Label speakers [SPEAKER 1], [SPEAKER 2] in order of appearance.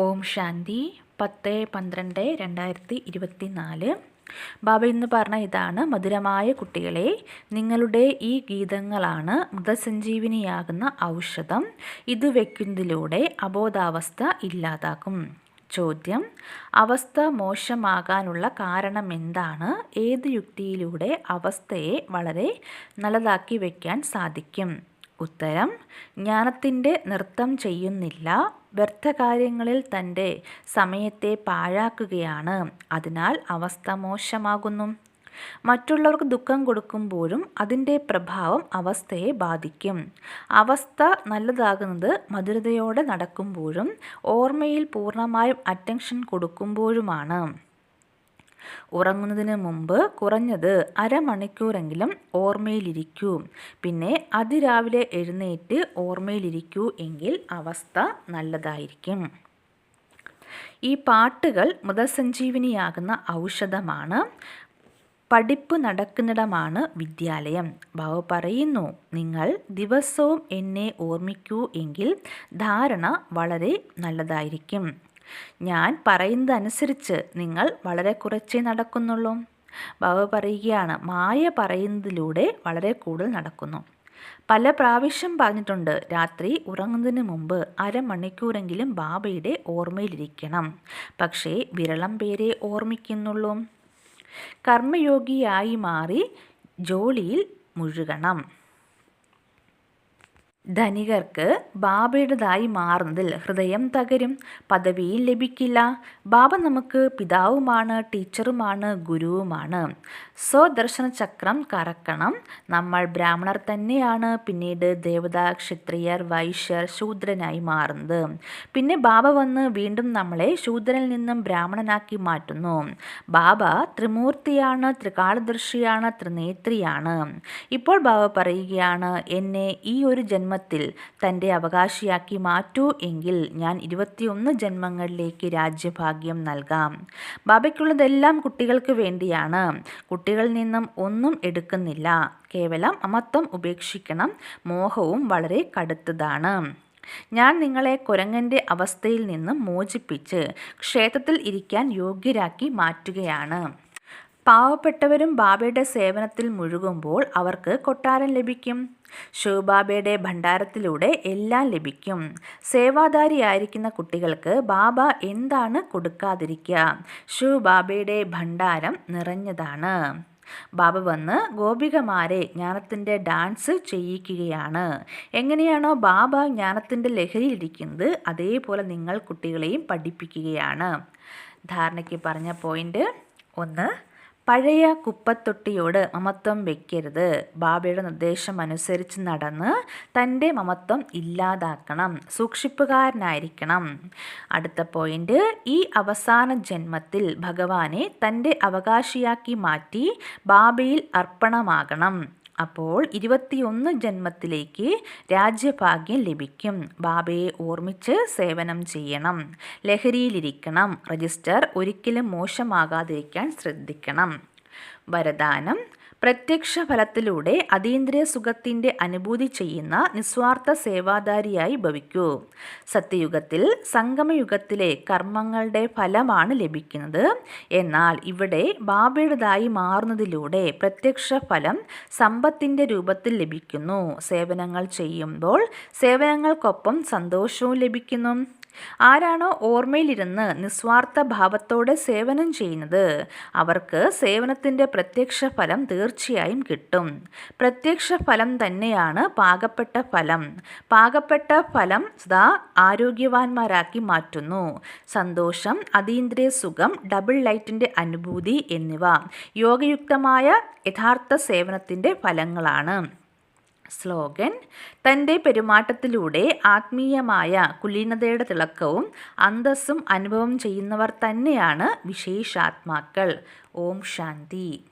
[SPEAKER 1] ഓം ശാന്തി പത്ത് പന്ത്രണ്ട് രണ്ടായിരത്തി ഇരുപത്തി നാല് ബാബ ഇന്ന് പറഞ്ഞ ഇതാണ് മധുരമായ കുട്ടികളെ നിങ്ങളുടെ ഈ ഗീതങ്ങളാണ് മൃതസഞ്ജീവിനിയാകുന്ന ഔഷധം. ഇത് വയ്ക്കുന്നതിലൂടെ അബോധാവസ്ഥ ഇല്ലാതാക്കും. ചോദ്യം അവസ്ഥ മോശമാകാനുള്ള കാരണം എന്താണ്? ഏത് യുക്തിയിലൂടെ അവസ്ഥയെ വളരെ നല്ലതാക്കി വയ്ക്കാൻ സാധിക്കും? ഉത്തരം ജ്ഞാനത്തിന്റെ നൃത്തം ചെയ്യുന്നില്ല വ്യർത്ഥകാര്യങ്ങളിൽ തന്റെ സമയത്തെ പാഴാക്കുകയാണ്. അതിനാൽ അവസ്ഥ മോശമാകുന്നു. മറ്റുള്ളവർക്ക് ദുഃഖം കൊടുക്കുമ്പോഴും അതിന്റെ പ്രഭാവം അവസ്ഥയെ ബാധിക്കും. അവസ്ഥ നല്ലതാകുന്നത് മധുരതയോടെ നടക്കുമ്പോഴും ഓർമ്മയിൽ പൂർണമായും അറ്റൻഷൻ കൊടുക്കുമ്പോഴുമാണ്. ഉറങ്ങുന്നതിന് മുമ്പ് കുറഞ്ഞത് അരമണിക്കൂറെങ്കിലും ഓർമ്മയിലിരിക്കൂ. പിന്നെ അതിരാവിലെ എഴുന്നേറ്റ് ഓർമ്മയിലിരിക്കൂ എങ്കിൽ അവസ്ഥ നല്ലതായിരിക്കും. ഈ പാട്ടുകൾ മൃതസഞ്ജീവിനിയാകുന്ന ഔഷധമാണ്. പഠിപ്പ് നടക്കുന്നിടമാണ് വിദ്യാലയം. ബാബ പറയുന്നു നിങ്ങൾ ദിവസവും എന്നെ ഓർമ്മിക്കൂ എങ്കിൽ ധാരണ വളരെ നല്ലതായിരിക്കും. ഞാൻ പറയുന്നതനുസരിച്ച് നിങ്ങൾ വളരെ കുറച്ചേ നടക്കുന്നുള്ളൂ. ബാബ പറയുകയാണ് മായ പറയുന്നതിലൂടെ വളരെ കൂടുതൽ നടക്കുന്നു. പല പ്രാവശ്യം പറഞ്ഞിട്ടുണ്ട് രാത്രി ഉറങ്ങുന്നതിന് മുമ്പ് അരമണിക്കൂറെങ്കിലും ബാബയുടെ ഓർമ്മയിലിരിക്കണം. പക്ഷേ വിരളം പേരെ ഓർമ്മിക്കുന്നുള്ളൂ. കർമ്മയോഗിയായി മാറി ജോലിയിൽ മുഴുകണം. ധനികർക്ക് ബാബയുടേതായി മാറുന്നതിൽ ഹൃദയം തകരും. പദവിയും ലഭിക്കില്ല. ബാബ നമുക്ക് പിതാവുമാണ് ടീച്ചറുമാണ് ഗുരുവുമാണ്. സ്വദർശന ചക്രം കറക്കണം. നമ്മൾ ബ്രാഹ്മണർ തന്നെയാണ് പിന്നീട് ദേവത ക്ഷത്രിയർ വൈശ്യർ ശൂദ്രനായി മാറുന്നത്. പിന്നെ ബാബ വന്ന് വീണ്ടും നമ്മളെ ശൂദ്രനിൽ നിന്നും ബ്രാഹ്മണനാക്കി മാറ്റുന്നു. ബാബ ത്രിമൂർത്തിയാണ് ത്രികാലദർശിയാണ് ത്രിനേത്രിയാണ്. ഇപ്പോൾ ബാബ പറയുകയാണ് എന്നെ ഈ ഒരു ജന്മ ജന്മത്തിൽ തന്റെ അവകാശിയാക്കി മാറ്റൂ എങ്കിൽ ഞാൻ ഇരുപത്തിയൊന്ന് ജന്മങ്ങളിലേക്ക് രാജ്യഭാഗ്യം നൽകാം. ബാബയ്ക്കുള്ളതെല്ലാം കുട്ടികൾക്ക് വേണ്ടിയാണ്. കുട്ടികളിൽ നിന്നും ഒന്നും എടുക്കുന്നില്ല. കേവലം അമത്വം ഉപേക്ഷിക്കണം. മോഹവും വളരെ കടുത്തതാണ്. ഞാൻ നിങ്ങളെ കുരങ്ങന്റെ അവസ്ഥയിൽ നിന്നും മോചിപ്പിച്ച് ക്ഷേത്രത്തിൽ ഇരിക്കാൻ യോഗ്യരാക്കി മാറ്റുകയാണ്. പാവപ്പെട്ടവരും ബാബയുടെ സേവനത്തിൽ മുഴുകുമ്പോൾ അവർക്ക് കൊട്ടാരം ലഭിക്കും. ശിവബാബയുടെ ഭണ്ഡാരത്തിലൂടെ എല്ലാം ലഭിക്കും. സേവാധാരിയായിരിക്കുന്ന കുട്ടികൾക്ക് ബാബ എന്താണ് കൊടുക്കാതിരിക്കുക? ശിവബാബയുടെ ഭണ്ഡാരം നിറഞ്ഞതാണ്. ബാബ വന്ന് ഗോപികമാരെ ജ്ഞാനത്തിന്റെ ഡാൻസ് ചെയ്യിക്കുകയാണ്. എങ്ങനെയാണോ ബാബ ജ്ഞാനത്തിന്റെ ലഹരിയിലിരിക്കുന്നത് അതേപോലെ നിങ്ങൾ കുട്ടികളെയും പഠിപ്പിക്കുകയാണ്. ധാരണയ്ക്ക് പറഞ്ഞ പോയിന്റ് ഒന്ന് പഴയ കുപ്പത്തൊട്ടിയോട് മമത്വം വെക്കരുത്. ബാബയുടെ നിർദ്ദേശം അനുസരിച്ച് നടന്ന് തന്റെ മമത്വം ഇല്ലാതാക്കണം. സൂക്ഷിപ്പുകാരനായിരിക്കണം. അടുത്ത പോയിന്റ് ഈ അവസാന ജന്മത്തിൽ ഭഗവാനെ തന്റെ അവകാശിയാക്കി മാറ്റി ബാബയിൽ അർപ്പണമാകണം. അപ്പോൾ ഇരുപത്തിയൊന്ന് ജന്മത്തിലേക്ക് രാജ്യഭാഗ്യം ലഭിക്കും. ബാബയെ ഓർമ്മിച്ച് സേവനം ചെയ്യണം. ലഹരിയിലിരിക്കണം. രജിസ്റ്റർ ഒരിക്കലും മോശമാകാതിരിക്കാൻ ശ്രദ്ധിക്കണം. വരദാനം പ്രത്യക്ഷ ഫലത്തിലൂടെ അതീന്ദ്രിയ സുഖത്തിന്റെ അനുഭൂതി ചെയ്യുന്ന നിസ്വാർത്ഥ സേവാധാരിയായി ഭവിക്കൂ. സത്യയുഗത്തിൽ സംഗമയുഗത്തിലെ കർമ്മങ്ങളുടെ ഫലമാണ് ലഭിക്കുന്നത്. എന്നാൽ ഇവിടെ ബാബയുടേതായി മാറുന്നതിലൂടെ പ്രത്യക്ഷ ഫലം സമ്പത്തിന്റെ രൂപത്തിൽ ലഭിക്കുന്നു. സേവനങ്ങൾ ചെയ്യുമ്പോൾ സേവനങ്ങൾക്കൊപ്പം സന്തോഷവും ലഭിക്കുന്നു. ആരാണോ ഓർമ്മയിലിരുന്ന് നിസ്വാർത്ഥ ഭാവത്തോടെ സേവനം ചെയ്യുന്നത് അവർക്ക് സേവനത്തിന്റെ പ്രത്യക്ഷ ഫലം തീർച്ചയായും കിട്ടും. പ്രത്യക്ഷ ഫലം തന്നെയാണ് പാകപ്പെട്ട ഫലം. പാകപ്പെട്ട ഫലം സദാ ആരോഗ്യവാന്മാരാക്കി മാറ്റുന്നു. സന്തോഷം അതീന്ദ്രിയ സുഖം ഡബിൾ ലൈറ്റിന്റെ അനുഭൂതി എന്നിവ യോഗയുക്തമായ യഥാർത്ഥ സേവനത്തിന്റെ ഫലങ്ങളാണ്. സ്ലോഗൻ തന്റെ പെരുമാറ്റത്തിലൂടെ ആത്മീയമായ കുലീനതയുടെ തിളക്കവും അന്തസ്സും അനുഭവം ചെയ്യുന്നവർ തന്നെയാണ് വിശേഷാത്മാക്കൾ. ഓം ശാന്തി.